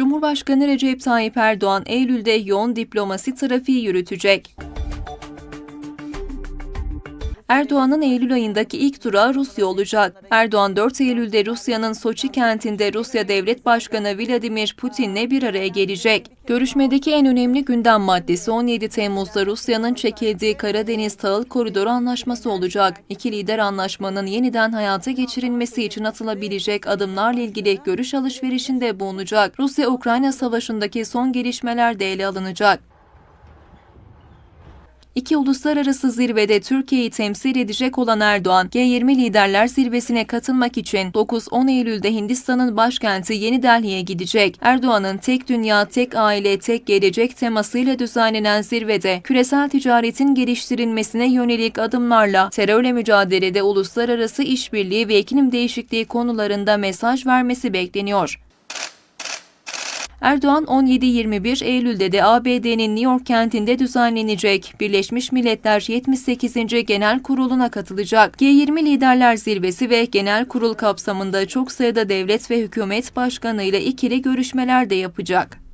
Cumhurbaşkanı Recep Tayyip Erdoğan Eylül'de yoğun diplomasi trafiği yürütecek. Erdoğan'ın Eylül ayındaki ilk durağı Rusya olacak. Erdoğan 4 Eylül'de Rusya'nın Soçi kentinde Rusya Devlet Başkanı Vladimir Putin'le bir araya gelecek. Görüşmedeki en önemli gündem maddesi 17 Temmuz'da Rusya'nın çekildiği Karadeniz Tahıl Koridoru Anlaşması olacak. İki lider anlaşmanın yeniden hayata geçirilmesi için atılabilecek adımlarla ilgili görüş alışverişinde bulunacak. Rusya-Ukrayna savaşındaki son gelişmeler de ele alınacak. İki uluslararası zirvede Türkiye'yi temsil edecek olan Erdoğan, G20 liderler zirvesine katılmak için 9-10 Eylül'de Hindistan'ın başkenti Yeni Delhi'ye gidecek. Erdoğan'ın tek dünya, tek aile, tek gelecek temasıyla düzenlenen zirvede küresel ticaretin geliştirilmesine yönelik adımlarla terörle mücadelede uluslararası işbirliği ve iklim değişikliği konularında mesaj vermesi bekleniyor. Erdoğan 17-21 Eylül'de de ABD'nin New York kentinde düzenlenecek Birleşmiş Milletler 78. Genel Kurulu'na katılacak. G20 Liderler Zirvesi ve Genel Kurul kapsamında çok sayıda devlet ve hükümet başkanıyla ikili görüşmeler de yapacak.